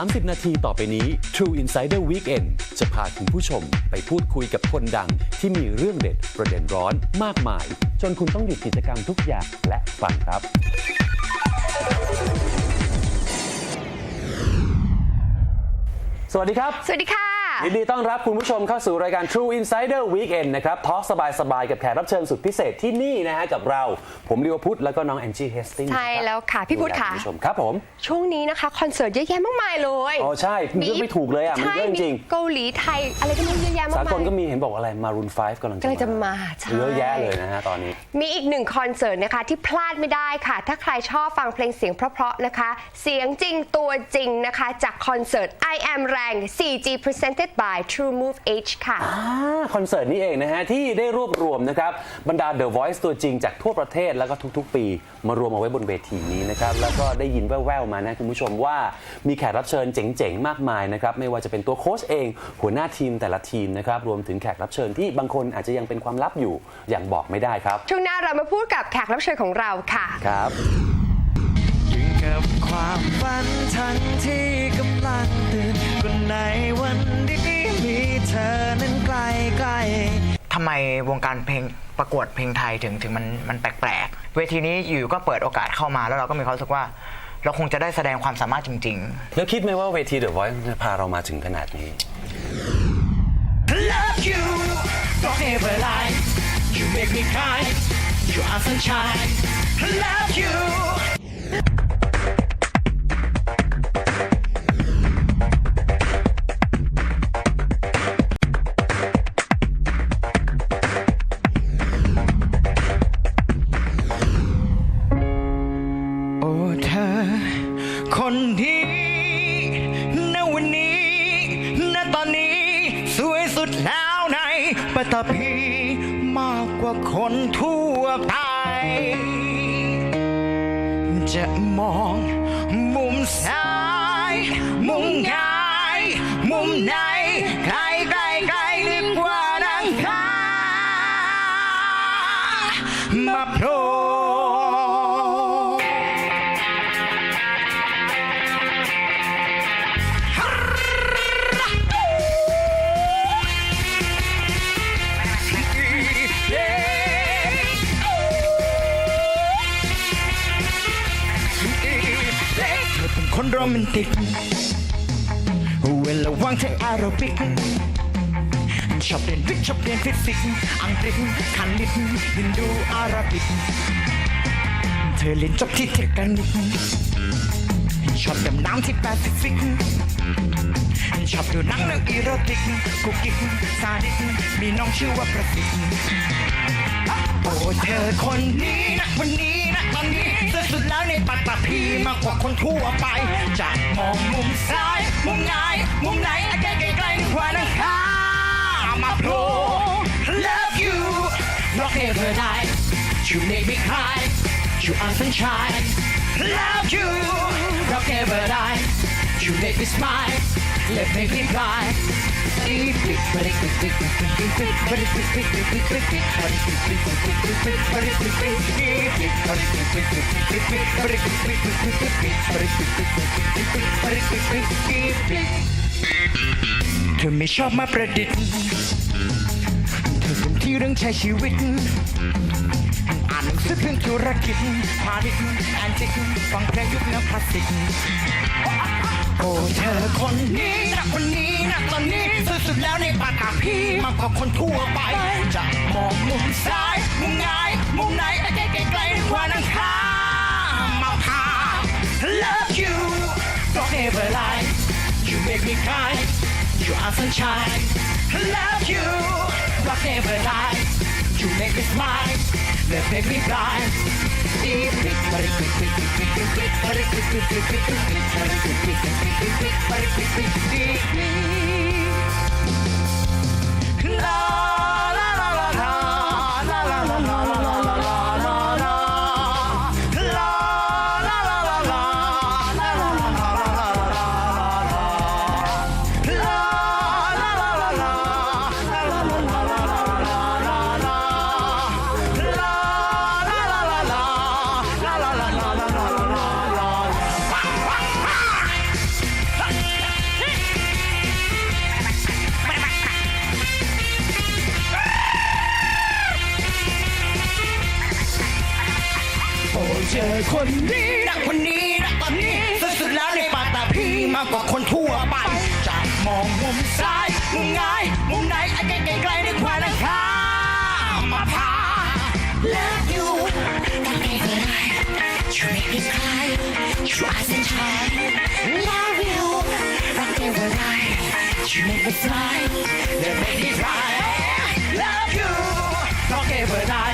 30 นาทีต่อไปนี้ True Insider Weekend จะพาคุณผู้ชมไปพูดคุยกับคนดังที่มีเรื่องเด็ดประเด็นร้อนมากมาย จนคุณต้องหยุดกิจกรรมทุกอย่างและฟังครับ สวัสดีครับ สวัสดีค่ะ ยินดีต้อนรับคุณผู้ชมเข้าสู่รายการ True Insider Weekend นะครับทอล์กสบายๆ กับแขกรับเชิญสุดพิเศษที่นี่นะฮะกับเรา ผมลิวพุทธแล้วก็น้องแอนจี้เฮสติงใช่แล้วค่ะพี่พุทธค่ะณผู้ชมครับผม ช่วงนี้นะคะ คอนเสิร์ตเยอะแยะมากมายเลยอ๋อใช่เลือกไม่ถูกเลยอะ มันใช่เยอะจริงมีเกาหลีไทย อะไรก็ไม่รู้เยอะแยะๆมากสากลมายก็มีเห็นบอกอะไรมารุน5กำลังกำลังจะมาใช่เยอะแยะเลยนะฮะตอนนี้ มีอีกหนึ่งคอนเสิร์ตนะคะที่พลาดไม่ได้ค่ะ ถ้าใครชอบฟังเพลงเสียงเพราะๆนะคะ เสียงจริงตัวจริงนะคะ จากคอนเสิร์ต I Am แรง 4G Presented by True Move H ค่ะอ่าคอนเสิร์ตนี้เองนะฮะ ที่ได้รวบรวมนะครับ บรรดา The Voice ตัวจริงจากทั่วประเทศแล้วก็ทุกๆ ปี มารวมเอาไว้บนเวทีนี้นะครับ แล้วก็ได้ยินแว่วๆมานะคุณผู้ชมว่ามีแขกรับเชิญเจ๋งๆ มากมายนะครับ ไม่ว่าจะเป็นตัวโค้ชเอง หัวหน้าทีมแต่ละทีมนะครับ รวมถึงแขกรับเชิญที่บางคนอาจจะยังเป็นความลับอยู่อย่างบอกไม่ได้ครับ ช่วงหน้าเรามาพูดกับแขกรับเชิญของเราค่ะ ครับอยู่กับความฝันทั้งที่กำลังตื่นก็ในวันนี้มีเธอนั้นใกล้ใกล้ทำไมวงการเพลงประกวดเพลงไทยถึงถึงมันมันแปลกๆ เวทีนี้อยู่ก็เปิดโอกาสเข้ามาแล้วเราก็มีความรู้สึกว่า เราคงจะได้แสดงความสามารถจริงแล้วคิดไหมว่าเวที The Voice จะพาเรามาถึงขนาดนี้ Love you forever like you make me cry you are sunshine Love you มอง มุมซ้าย มุมงาย มุมไหนใกล้ใกล้ใกล้ลึกกว่านังคามาโผล่ คนโรแมนติก เวลาว่างเธอแอโรบิกชอบเรียนวิทย์ชอบเรียนฟิสิกส์อังกฤษคณิตฮินดูอารับิก เธอเรียนจบที่เทคนิคชอบดำน้ำที่แปซิฟิกชอบดูหนังเรื่องอีโรติกกุกกิกซาดิสมีน้องชื่อว่าประสิทธิ์โอ้เธอคนนี้นะวันนี้นะตอนนี้ สุดแล้วในปัตตภีมากกว่าคนทั่วไป จะมองมุมซ้าย มุมไหนมุมไหนใกล้ใกล้ๆกว่านังคามาโผล่ Love you rock every night you make me cry you are sunshine Love you rock every night you make me smile let me be blind เธอไม่ชอบมาประดิษฐ์ เธอเป็นที่เรื่องใช้ชีวิตอ่านหนังสือเรื่องธุรกิจพาณิชย์แอนติกฟังเพลงยุคแนวคลาสสิก โอ้เธอคนนี้นะคนนี้นะตอนนี้สุดๆแล้วในปากกาพี่มากกว่าคนทั่วไป จะมองมุมซ้าย มุมไหนมุมไหนใกล้ๆใกลกว่านังคามาพา Love you forever lie you make me cry you are sunshine Love you forever lie you make me smile that make me blind Thank you. คนนี้รักคนนี้รักตอนนี้สุดๆแล้วในปากตาพี่มากกว่าคนทั่วไปจะมองมุมซ้ายมุมง่ายมุมไหนไอ้ไกลไกลๆนึกว่าราคามาพา Love you ตั้งแต่เมื่อไรช่วยไม่คลายช่วยอาเส้นชัย Love you รักแต่เมื่อไรช่วยไม่ไป fly Let me be fly Love you ต้องเก็บไว้ได้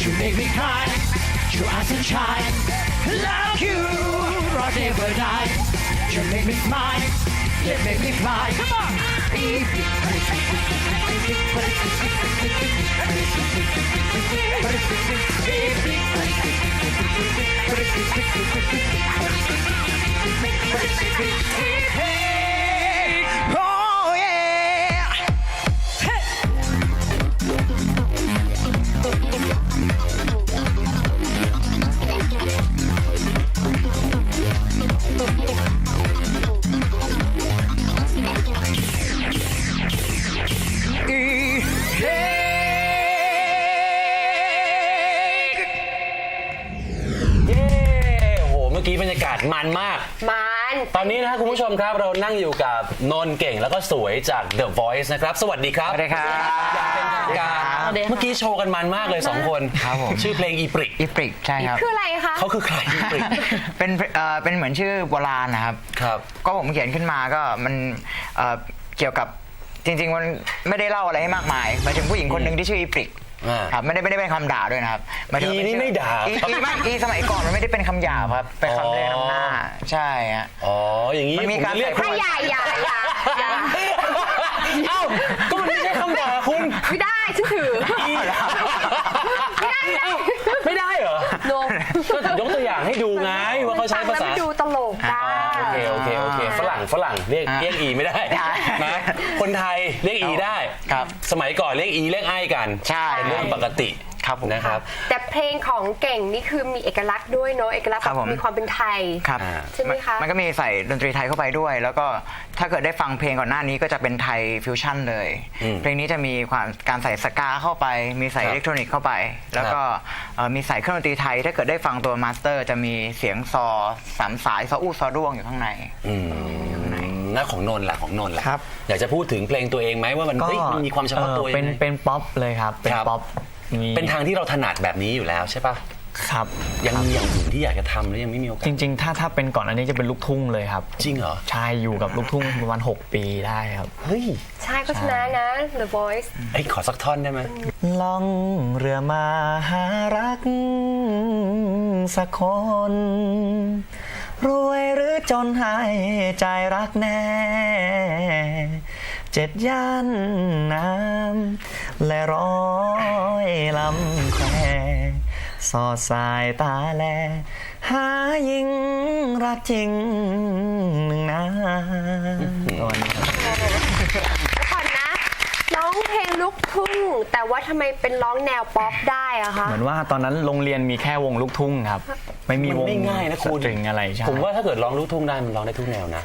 You make me cry You are sunshine Love you รอได้เมื่อใด You make me smile You make me fly Come on Beep, Hey, มครับเรานั่งอยู่กับนนท์เก่งแล้วก็สวยจาก The Voice นะครับ สวัสดีครับ สวัสดีครับอย่างเป็นทางการ สวัสดีครับเมื่อกี้โชว์กันมันมากเลยสองคนครับผม ชื่อเพลงอีปริกอีปริกใช่ครับ คืออะไรคะ เขาคือใครอีปริก เป็นเอ่อเป็นเหมือนชื่อโบราณนะครับ ครับ ก็ผมเขียนขึ้นมาก็มันเอ่อเกี่ยวกับจริง ๆ มันไม่ได้เล่าอะไรให้มากมายหมายถึงผู้หญิงคนหนึ่งที่ชื่ออีปริก อ่า ครับไม่ได้ไม่ได้เป็นคำด่าด้วยนะครับหายถึงอีว่าเป็นี่ชื่ไม่ด่าอีครับอีไม่อีสมัยก่อนมันไม่ได้เป็นคำหยาบครับเป็นคำเรียกนำหน้า ใช่ฮะ อ๋ออย่างนี้มันมีการผเรียกใส่ ถ้าอย่าอย่าอย่าอย่าเอ้าก็มันไม่ใช่คำด่าคุณไม่ได้ฉันถืออีเอ้าไม่ได้เหรอโนก็ยกตัวอย่างให้ดูไงว่าเขาใช้ภาแล้วษา มันดูตลกได้ โอเคโอเคโอเค ฝรั่งฝรั่งเรียกอะเรียกอีไม่ได้ได้นะคนไทยเรียกอีได้ ครับสมัยก่อนเรียกอีเรียกไอ้กันใช่ เป็นเรื่องปกติ ครับผม นะครับ แต่เพลงของเก่งนี่คือมีเอกลักษณ์ด้วยเนอะเอกลักษณ์ครับผม มีความเป็นไทย ครับอ่า ใช่ไหมคะนมันก็มีใส่ดนตรีไทยเข้าไปด้วย แล้วก็ถ้าเกิดได้ฟังเพลงก่อนหน้านี้ก็จะเป็นไทยฟิวชั่นเลย อืมเพลงนี้จะมีความการใส่สกาเข้าไป มีใส่ครับอิเล็กทรอนิกส์เข้าไป แล้วก็เอ่อมีใส่เครื่องดนตรีไทย ถ้าเกิดได้ฟังตัวมาสเตอร์ จะมีเสียงซอสามสายซออู้ซอด้วงอยู่ข้างในอืมแล้วของนนท์ล่ะของนนท์ล่ะครับ อยากจะพูดถึงเพลงตัวเองไหมว่ามันเฮ้ยมันมีความเฉพาะตัวเออยังเป็นไงเป็นป๊อปเลยครับ เป็นครับป๊อป มีเป็นทางที่เราถนัดแบบนี้อยู่แล้วใช่ปะครับ ยังมีอย่างอื่นที่อยากจะทำแล้วยังไม่มีโอกาสจริง ๆ ถ้าถ้าเป็นก่อนอันนี้จะเป็นลูกทุ่งเลยครับจริงเหรอใช่อยู่กับลูกทุ่งประมาณ6ปีได้ครับ เฮ้ยใช่ก็ชนะนะ The Voice ไอ้ยขอสักท่อนได้ไหมล่องเรือมาหารัก สักคน รวยหรือจนให้ใจรักแน่ เจ็ดย่านน้ำและร้อยลำแควสอดสายตาแล หายิงรักจริงหนึ่งนะตอนนี้ครับก่อนนะร้องเพลงลูกทุ่ง แต่ว่าทำไมเป็นร้องแนวป๊อปได้อะคะเหมือนว่าตอนนั้นโรงเรียนมีแค่วงลูกทุ่งครับ ไม่มีมันวงไม่ง่ายนะคุณ สตริงอะไรใช่ ผมว่าถ้าเกิดร้องลูกทุ่งได้มันร้องได้ทุกแนวนะ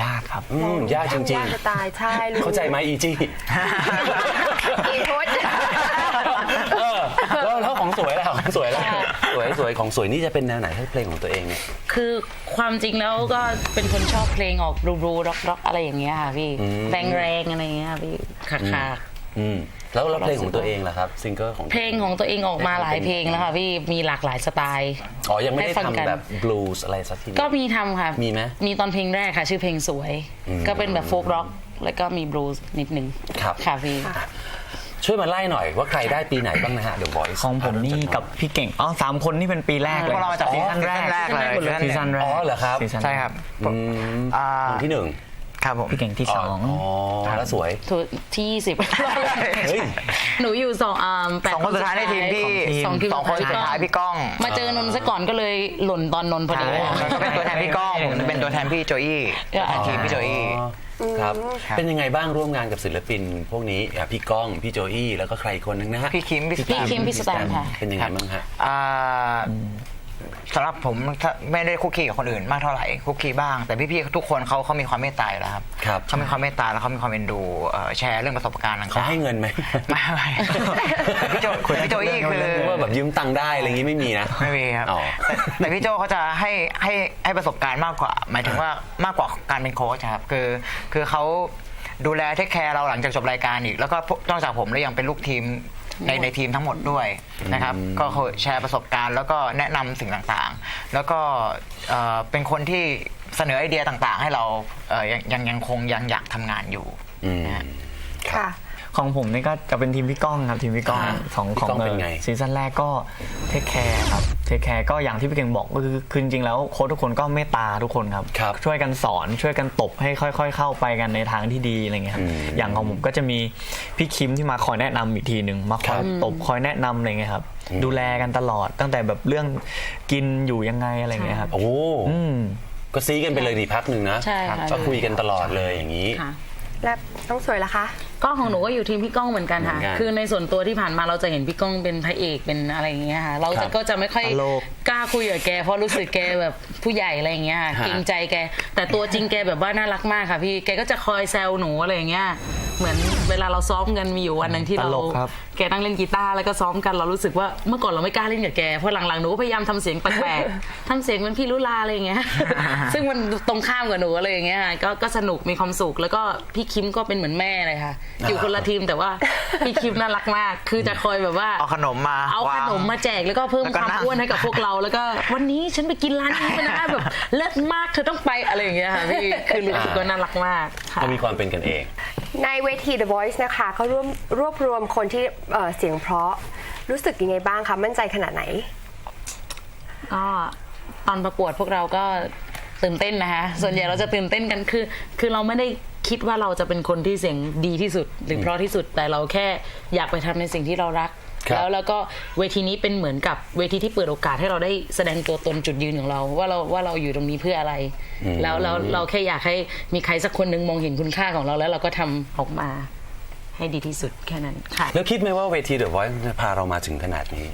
ยากครับอืมยากจริงยากจะตายใช่รู้ๆเข้าใจไหมอีจี้ อีโพสเออแล้วแล้วของสวยล่ะของสวยล่ะสวยสวยของสวยนี่จะเป็นแนวไหนถ้าเพลงของตัวเองเนี่ย คือความจริงแล้วก็เป็นคนชอบเพลงออกรูรูร็อกร็อกอะไรอย่างเงี้ยค่ะพี่ อืม แรงแรงๆอะไรอย่างเงี้ยค่ะพี่คักคัก อืมแล้วแล้วเพลงของตัวเองล่ะครับซิงเกิลของเพลงของตัวเองออกมาหลายเพลงแล้วค่ะพี่มีหลากหลายสไตล์อ๋อยังไม่ได้ให้ฟังกันทำแบบบลูส์อะไรสักทีก็มีทำค่ะมีไหมมีตอนเพลงแรกค่ะ ชื่อเพลงสวยอืมก็เป็นแบบโฟกร็อกแล้วก็มีบลูส์นิดนึงครับค่ะพี่ช่วยมาไล่หน่อยว่าใครได้ปีไหนบ้างนะฮะ The Voice ของผมนี่กับพี่เก่งอ๋อสามคนนี่เป็นปีแรกเลยพวกเรามาจากซีซั่นแรกซีซั่นแรกเลยซีซั่นแรกอ๋อเหรอครับซีซั่นแกใช่ครับอืมอ่าคนที่หนึ่ง ครับผมพี่เก่งที่สองอ๋อแล้วสวย ถูกที่ยี่สิบเฮ้ย หนูอยู่สองอ่าแปดสองคนสุดท้ายในทีมพี่สองทีมสองคนสุดท้ายพี่ก้อง มาเจอนนท์ซะก่อนก็เลยหล่นตอนนนท์พอใช่ดีก็เป็นตัวแทนพี่ก้องผมเป็นตัวแทนพี่โจอี้ก็อาจจะทีมพี่โจอี้ครับครับ เป็นยังไงบ้างร่วมงานกับศิลปิน พวกนี้อะพี่ก้อง พี่โจอี้ แล้วก็ใครอีกคนนึงนะฮะ พี่คิม พี่สพี่แตมคิม พี่สแตมป์ค่ะ เป็นยังไงบ้างฮะอ่า สำหรับผมถ้าไม่ได้คุกคีกับคนอื่นมากเท่าไหร่คุกคีบ้าง แต่พี่ๆทุกคนเขาเขามีความเมตตาอยู่แล้วครับครับเขามีความเมตตาแล้วเขามีความเอ็นดูเอ่อแชร์เรื่องประสบการณ์ต่างๆเขาให้เงินไหมไม่ไม่พี่โจพี่โจอี้คือ ว่าแบบยืมตังค์ได้อะไรอย่างงี้ไม่มีนะ ไม่มีครับอ๋อแต่แต่พี่โจเขาจะให้ให้ให้ประสบการณ์มากกว่า หมายถึงว่ามากกว่าการเป็นโค้ชครับคือคือเขาดูแลเทคแคร์เราหลังจากจบรายการอีก แล้วก็นอกจากผมแล้วยังเป็นลูกทีม ในในทีมทั้งหมดด้วยนะครับก็คือแชร์ประสบการณ์แล้วก็แนะนำสิ่งต่างๆ แล้วก็เอ่อเป็นคนที่เสนอไอเดียต่างๆ ให้เราเอ่อยังยังยังคงยังอยากทำงานอยู่อืมนะฮะ ค่ะ ของผมนี่ก็จะเป็นทีมพี่ก้องครับทีมพี่ก้องอ่าของพี่ของก้องเป็นไง ซีซั่นแรกก็เทคแคร์ครับเทคแคร์ก็อย่างที่พี่เก่งบอกก็คือคือจริงๆแล้วโค้ชทุกคนก็เมตตาทุกคนครับ ครับช่วยกันสอนช่วยกันตบให้ค่อย ๆ เข้าไปกันในทางที่ดีอะไรเงี้ยครับอืมอย่างของผมก็จะมีพี่คิมที่มาคอยแนะนำอีกทีหนึ่งมาคอยตบคอยแนะนำอะไรเงี้ยครับดูแลกันตลอดตั้งแต่แบบเรื่องกินอยู่ยังไงอะไรเงี้ยครับโอ้อืม ก็ซีกันไปเลยดีพักหนึ่งนะใช่ค่ะ ก็คุยกันตลอดเลยอย่างนี้ ค่ะ และต้องสวยละคะ ก็ของหนูก็อยู่ทีมพี่ก้องเหมือนกันค่ะ เหมือนกันคือในส่วนตัวที่ผ่านมาเราจะเห็นพี่ก้องเป็นพระเอกเป็นอะไรอย่างเงี้ยค่ะ เราครัจะบก็จะไม่ค่อยตลก กล้าคุยกับแกเพราะรู้สึกแกแบบผู้ใหญ่อะไรอย่างเงี้ยค่ะฮะ เกรงใจแก แต่ตัวจริงแกแบบว่าน่ารักมากค่ะพี่แกก็จะคอยแซวหนูอะไรอย่างเงี้ยเหมือนเวลาเราซ้อมกันมีอยู่วันหนึ่งที่เรา ตลกครับ แกนั่งเล่นกีตาร์แล้วก็ซ้อมกันเรารู้สึกว่าเมื่อก่อนเราไม่กล้าเล่นกับแกเพราะหลังๆหนูก็พยายามทำเสียงแปลกๆ ทำเสียงเหมือนพี่ลุลาอะไรอย่างเงี้ย ซึ่งมันตรงข้ามกับหนูอะไรอย่างเงี้ยค่ะก็ก็สนุกมีความสุขแล้วก็พี่คิมก็เป็นเหมือนแม่เลยค่ะอยู่คนละทีมแต่ว่าพี่คิมน่ารักมาก คือจะคอยแบบว่าเอาขนมมา เอาขวางนมมาแจกแล้วก็เพิ่มแล้วก็ความนั่งอ้วนให้กับพวกเราแล้วก็ วันนี้ฉันไปกินร้านนี้มานะแบบเลิศมากเธอต้องไปอะไรอย่างเงี้ยค่ะพี่คือรู้สึกว่าน่ารักมากค่ะก็มีความเป็นกันเอง ในเวที The Voice นะคะก็รวบรวบรวมคนที่เอ่อเสียงเพราะรู้สึกยังไงบ้างคะมั่นใจขนาดไหนก็ตอนประกวดพวกเราก็ตื่นเต้นนะคะส่วนใหญ่เราจะตื่นเต้นกันคือ คือเราไม่ได้ คิดว่าเราจะเป็นคนที่เสียงดีที่สุด หรือเพราะที่สุดแต่เราแค่อยากไปทำในสิ่งที่เรารักครับแล้วแล้วก็เวทีนี้เป็นเหมือนกับเวทีที่เปิดโอกาสให้เราได้แสดงตัวตนจุดยืนของเรา ว่าเราว่าเราอยู่ตรงนี้เพื่ออะไร แล้วแล้วเราแค่อยากให้มีใครสักคนหนึ่งมองเห็นคุณค่าของเราแล้วเราก็ทำออกมาให้ดีที่สุดแค่นั้นค่ะแล้วคิดไหมว่าเวที The Voice จะพาเรามาถึงขนาดนี้